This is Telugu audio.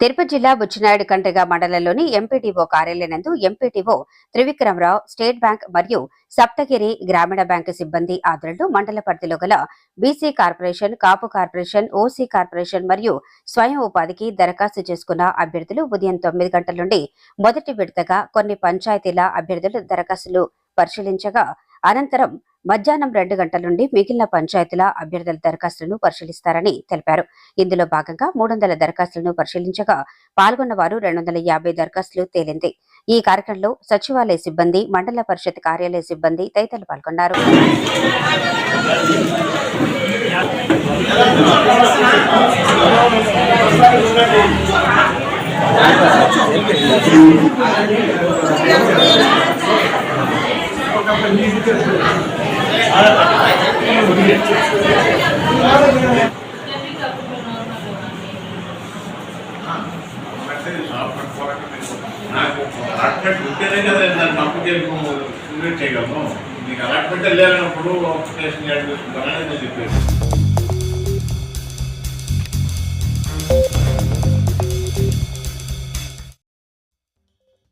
తిరుపతి జిల్లా బుచ్చినాయుడు కండ్రిగ మండలంలోని ఎంపీటీఓ కార్యాలయనందు ఎంపీటీఓ త్రివిక్రమరావు స్టేట్ బ్యాంక్ మరియు సప్తగిరి గ్రామీణ బ్యాంకు సిబ్బంది ఆధ్వర్యంలో మండల పరిధిలో గల BC corporation Kapu corporation OC corporation మరియు స్వయం ఉపాధికి దరఖాస్తు చేసుకున్న అభ్యర్థులు ఉదయం తొమ్మిది గంటల నుండి మొదటి విడతగా కొన్ని పంచాయతీల అభ్యర్థులు దరఖాస్తులు పరిశీలించగా అనంతరం మధ్యాహ్నం రెండు గంటల నుండి మిగిలిన పంచాయతీల అభ్యర్థుల దరఖాస్తులను పరిశీలిస్తారని తెలిపారు. ఇందులో భాగంగా మూడు వందల దరఖాస్తులను పరిశీలించగా పాల్గొన్న వారు రెండు వందల యాభై దరఖాస్తులు తేలింది. ఈ కార్యక్రమంలో సచివాలయ సిబ్బంది మండల పరిషత్ కార్యాలయ సిబ్బంది తదితరులు పాల్గొన్నారు. నాకు అలాట్మెంట్ ఉంటేనే కదా దాన్ని తప్పు చేయగలను మీకు అలాట్మెంట్ వెళ్ళాలన్నప్పుడు అప్లికేషన్ చెప్పేసి